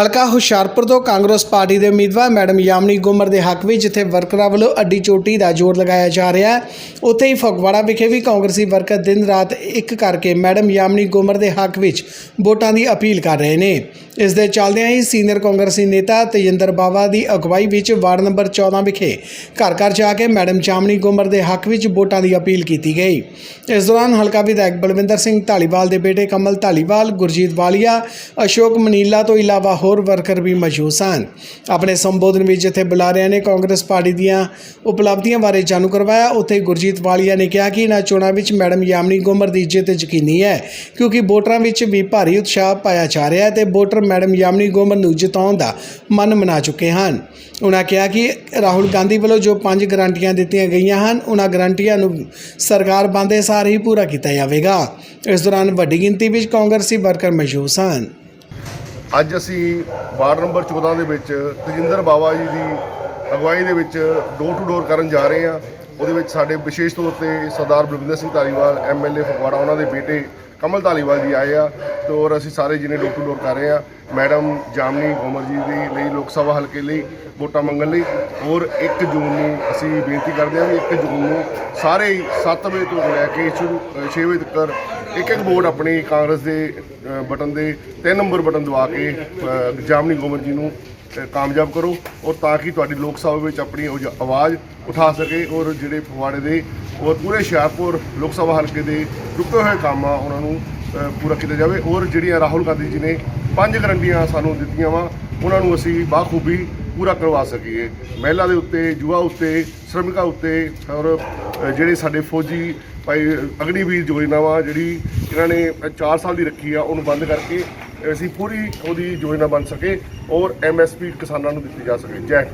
ਹਲਕਾ ਹੁਸ਼ਿਆਰਪੁਰ ਤੋਂ ਕਾਂਗਰਸ ਪਾਰਟੀ ਦੇ ਉਮੀਦਵਾਰ ਮੈਡਮ ਯਾਮਨੀ ਗੁਮਰ ਦੇ ਹੱਕ ਵਿੱਚ ਜਿੱਥੇ ਵਰਕਰਾਂ ਵੱਲੋਂ ਅੱਡੀ ਚੋਟੀ ਦਾ ਜ਼ੋਰ ਲਗਾਇਆ ਜਾ ਰਿਹਾ ਹੈ, ਉੱਥੇ ਹੀ ਫਗਵਾੜਾ ਵਿਖੇ ਵੀ ਕਾਂਗਰਸੀ ਵਰਕਰ ਦਿਨ ਰਾਤ ਇੱਕ ਕਰਕੇ ਮੈਡਮ ਯਾਮਨੀ ਗੁਮਰ ਦੇ ਹੱਕ ਵਿੱਚ ਵੋਟਾਂ ਦੀ ਅਪੀਲ ਕਰ ਰਹੇ ਨੇ। ਇਸ ਦੇ ਚੱਲਦਿਆਂ ਹੀ ਸੀਨੀਅਰ ਕਾਂਗਰਸੀ ਨੇਤਾ ਤੇਜਿੰਦਰ ਬਾਵਾ ਦੀ ਅਗਵਾਈ ਵਿੱਚ ਵਾਰਡ ਨੰਬਰ 14 ਵਿਖੇ ਘਰ ਘਰ ਜਾ ਕੇ ਮੈਡਮ ਜਾਮਨੀ ਗੁਮਰ ਦੇ ਹੱਕ ਵਿੱਚ ਵੋਟਾਂ ਦੀ ਅਪੀਲ ਕੀਤੀ ਗਈ। ਇਸ ਦੌਰਾਨ ਹਲਕਾ ਵਿਧਾਇਕ ਬਲਵਿੰਦਰ ਸਿੰਘ ਢਾਲੀਵਾਲ ਦੇ ਬੇਟੇ ਕਮਲ ਢਾਲੀਵਾਲ ਗੁਰਜੀਤ ਵਾਲੀਆ, ਅਸ਼ੋਕ ਮਨੀਲਾ ਤੋਂ ਇਲਾਵਾ ਹੋਰ ਵਰਕਰ ਵੀ ਮੌਜੂਦ ਸਨ। ਆਪਣੇ ਸੰਬੋਧਨ ਵਿੱਚ ਜਿੱਥੇ ਬੁਲਾਰਿਆਂ ਨੇ ਕਾਂਗਰਸ ਪਾਰਟੀ ਦੀਆਂ ਉਪਲਬਧੀਆਂ ਬਾਰੇ ਜਾਣੂ ਕਰਵਾਇਆ, ਉੱਥੇ ਗੁਰਜੀਤ ਵਾਲੀਆ ਨੇ ਕਿਹਾ ਕਿ ਇਹਨਾਂ ਚੋਣਾਂ ਵਿੱਚ ਮੈਡਮ ਯਾਮਨੀ ਗੁਮਰ ਦੀ ਜਿੱਤ ਯਕੀਨੀ ਹੈ, ਕਿਉਂਕਿ ਵੋਟਰਾਂ ਵਿੱਚ ਵੀ ਭਾਰੀ ਉਤਸ਼ਾਹ ਪਾਇਆ ਜਾ ਰਿਹਾ ਹੈ ਤੇ ਵੋਟਰ ਮੈਡਮ ਯਾਮਨੀ ਗੁਮਰ ਨੂੰ ਜਿਤਾਉਣ ਦਾ ਮਨ ਮਨਾ ਚੁੱਕੇ ਹਨ। ਉਹਨਾਂ ਕਿਹਾ ਕਿ ਰਾਹੁਲ ਗਾਂਧੀ ਵੱਲੋਂ ਜੋ ਪੰਜ ਗਰੰਟੀਆਂ ਦਿੱਤੀਆਂ ਗਈਆਂ ਹਨ ਉਹਨਾਂ ਗਰੰਟੀਆਂ ਨੂੰ ਸਰਕਾਰ ਬੰਦੇ ਸਾਰ ਹੀ ਪੂਰਾ ਕੀਤਾ ਜਾਵੇਗਾ। ਇਸ ਦੌਰਾਨ ਵੱਡੀ ਗਿਣਤੀ ਵਿੱਚ ਕਾਂਗਰਸੀ ਵਰਕਰ ਮੌਜੂਦ ਸਨ। ਅੱਜ ਅਸੀਂ ਵਾਰਡ ਨੰਬਰ 14 ਦੇ ਵਿੱਚ ਤਜਿੰਦਰ ਬਾਵਾ ਜੀ ਦੀ ਅਗਵਾਈ ਦੇ ਵਿੱਚ ਡੋਰ ਟੂ ਡੋਰ ਕਰਨ ਜਾ ਰਹੇ ਹਾਂ। ਉਹਦੇ ਵਿੱਚ ਸਾਡੇ ਵਿਸ਼ੇਸ਼ ਤੌਰ ਤੇ ਸਰਦਾਰ ਬਲਵਿੰਦਰ ਸਿੰਘ ਧਾਲੀਵਾਲ ਐਮਐਲਏ ਫਗਵਾੜਾ, ਉਹਨਾਂ ਦੇ ਬੇਟੇ ਕਮਲ ਧਾਲੀਵਾਲ ਜੀ ਆਏ ਆ ਤੇ ਔਰ ਅਸੀਂ ਸਾਰੇ ਜਿਹਨੇ ਡੋਰ ਟੂ ਡੋਰ ਕਰ ਰਹੇ ਆ। ਮੈਡਮ ਜਾਮਨੀ ਗੋਮਰ ਜੀ ਦੇ ਲਈ, ਲੋਕ ਸਭਾ ਹਲਕੇ ਲਈ, ਵੋਟਾਂ ਮੰਗਣ ਲਈ। ਔਰ 1 ਜੂਨ ਨੂੰ ਅਸੀਂ ਬੇਨਤੀ ਕਰਦੇ ਹਾਂ ਵੀ 1 ਜੂਨ ਨੂੰ ਸਾਰੇ ਹੀ 7 ਵਜੇ ਤੋਂ ਲੈ ਕੇ ਸ਼ੁਰੂ 6 ਵਜੇ ਤੱਕ ਇੱਕ ਇੱਕ ਵੋਟ ਆਪਣੀ ਕਾਂਗਰਸ ਦੇ ਬਟਨ ਦੇ 3 ਨੰਬਰ ਬਟਨ ਦਵਾ ਕੇ ਜਾਮਨੀ ਗੋਮਰ ਜੀ ਨੂੰ ਕਾਮਯਾਬ ਕਰੋ। ਔਰ ਤਾਂ ਕਿ ਤੁਹਾਡੀ ਲੋਕ ਸਭਾ ਵਿੱਚ ਆਪਣੀ ਉਹ ਜ- ਆਵਾਜ਼ ਉਠਾ ਸਕੇ ਔਰ ਜਿਹੜੇ ਫਗਵਾੜੇ ਦੇ ਔਰ ਪੂਰੇ ਹੁਸ਼ਿਆਰਪੁਰ ਲੋਕ ਸਭਾ ਹਲਕੇ ਦੇ ਰੁਕੇ ਹੋਏ ਕੰਮ ਆ, ਉਹਨਾਂ ਨੂੰ ਪੂਰਾ ਕੀਤਾ ਜਾਵੇ। ਔਰ ਜਿਹੜੀਆਂ ਰਾਹੁਲ ਗਾਂਧੀ ਜੀ ਨੇ ਪੰਜ ਗਰੰਟੀਆਂ ਸਾਨੂੰ ਦਿੱਤੀਆਂ ਵਾ, ਉਹਨਾਂ ਨੂੰ ਅਸੀਂ ਬਾਖੂਬੀ ਪੂਰਾ ਕਰਵਾ ਸਕੀਏ। ਮਹਿਲਾ ਦੇ ਉੱਤੇ, ਯੁਵਾ ਉੱਤੇ, ਸ਼੍ਰਮਿਕਾਂ ਉੱਤੇ, ਔਰ ਜਿਹੜੇ ਸਾਡੇ ਫੌਜੀ ਭਾਈ ਅਗਨੀਵੀਰ ਯੋਜਨਾ ਵਾ, ਜਿਹੜੀ ਇਹਨਾਂ ਨੇ 4 ਸਾਲ ਦੀ ਰੱਖੀ ਆ, ਉਹਨੂੰ ਬੰਦ ਕਰਕੇ ਅਸੀਂ ਪੂਰੀ ਉਹਦੀ ਯੋਜਨਾ ਬਣ ਸਕੇ, ਔਰ ਐਮਐਸਪੀ ਕਿਸਾਨਾਂ ਨੂੰ ਦਿੱਤੀ ਜਾ ਸਕੇ। ਜੈ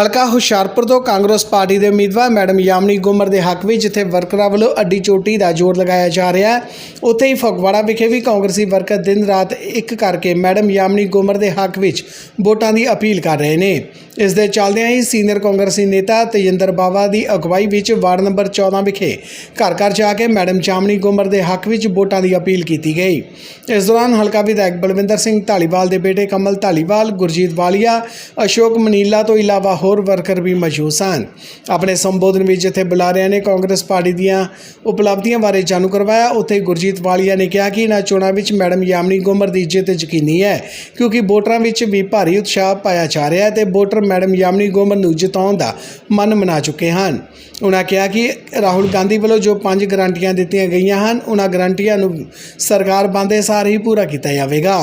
ਹਲਕਾ ਹੁਸ਼ਿਆਰਪੁਰ ਤੋਂ ਕਾਂਗਰਸ ਪਾਰਟੀ ਦੇ ਉਮੀਦਵਾਰ ਮੈਡਮ ਯਾਮਨੀ ਗੁਮਰ ਦੇ ਹੱਕ ਵਿੱਚ ਜਿੱਥੇ ਵਰਕਰਾਂ ਵੱਲੋਂ ਅੱਡੀ ਚੋਟੀ ਦਾ ਜ਼ੋਰ ਲਗਾਇਆ ਜਾ ਰਿਹਾ ਹੈ। ਉੱਥੇ ਹੀ ਫਗਵਾੜਾ ਵਿਖੇ ਵੀ ਕਾਂਗਰਸੀ ਵਰਕਰ ਦਿਨ ਰਾਤ ਇੱਕ ਕਰਕੇ ਮੈਡਮ ਯਾਮਨੀ ਗੁਮਰ ਦੇ ਹੱਕ ਵਿੱਚ ਵੋਟਾਂ ਦੀ ਅਪੀਲ ਕਰ ਰਹੇ ਨੇ। ਇਸ ਦੇ ਚੱਲਦਿਆਂ ਹੀ ਸੀਨੀਅਰ ਕਾਂਗਰਸੀ ਨੇਤਾ ਤੇਜਿੰਦਰ ਬਾਵਾ ਦੀ ਅਗਵਾਈ ਵਿੱਚ ਵਾਰਡ ਨੰਬਰ 14 ਵਿਖੇ ਘਰ ਘਰ ਜਾ ਕੇ ਮੈਡਮ ਜਾਮਨੀ ਗੁਮਰ ਦੇ ਹੱਕ ਵਿੱਚ ਵੋਟਾਂ ਦੀ ਅਪੀਲ ਕੀਤੀ ਗਈ। ਇਸ ਦੌਰਾਨ ਹਲਕਾ ਵਿਧਾਇਕ ਬਲਵਿੰਦਰ ਸਿੰਘ ਢਾਲੀਵਾਲ ਦੇ ਬੇਟੇ ਕਮਲ ਢਾਲੀਵਾਲ ਗੁਰਜੀਤ ਵਾਲੀਆ, ਅਸ਼ੋਕ ਮਨੀਲਾ ਤੋਂ ਇਲਾਵਾ ਹੋਰ ਵਰਕਰ ਵੀ ਮੌਜੂਦ ਸਨ। ਆਪਣੇ ਸੰਬੋਧਨ ਵਿੱਚ ਜਿੱਥੇ ਬੁਲਾਰਿਆਂ ਨੇ ਕਾਂਗਰਸ ਪਾਰਟੀ ਦੀਆਂ ਉਪਲਬਧੀਆਂ ਬਾਰੇ ਜਾਣੂ ਕਰਵਾਇਆ, ਉੱਥੇ ਗੁਰਜੀਤ ਵਾਲੀਆ ਨੇ ਕਿਹਾ ਕਿ ਇਹਨਾਂ ਚੋਣਾਂ ਵਿੱਚ ਮੈਡਮ ਯਾਮਨੀ ਗੁਮਰ ਦੀ ਜਿੱਤ ਯਕੀਨੀ ਹੈ, ਕਿਉਂਕਿ ਵੋਟਰਾਂ ਵਿੱਚ ਵੀ ਭਾਰੀ ਉਤਸ਼ਾਹ ਪਾਇਆ ਜਾ ਰਿਹਾ ਹੈ ਤੇ ਵੋਟਰ ਮੈਡਮ ਯਾਮਨੀ ਗੁਮਰ ਨੂੰ ਜਿਤਾਉਣ ਦਾ ਮਨ ਬਣਾ ਚੁੱਕੇ ਹਨ। ਉਹਨਾਂ ਕਿਹਾ ਕਿ ਰਾਹੁਲ ਗਾਂਧੀ ਵੱਲੋਂ ਜੋ ਪੰਜ ਗਰੰਟੀਆਂ ਦਿੱਤੀਆਂ ਗਈਆਂ ਹਨ ਉਹਨਾਂ ਗਰੰਟੀਆਂ ਨੂੰ ਸਰਕਾਰ ਬੰਦੇ ਸਾਰ ਹੀ ਪੂਰਾ ਕੀਤਾ ਜਾਵੇਗਾ।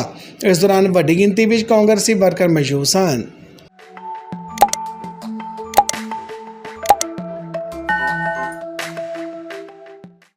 ਇਸ ਦੌਰਾਨ ਵੱਡੀ ਗਿਣਤੀ ਵਿੱਚ ਕਾਂਗਰਸੀ ਵਰਕਰ ਮੌਜੂਦ ਸਨ।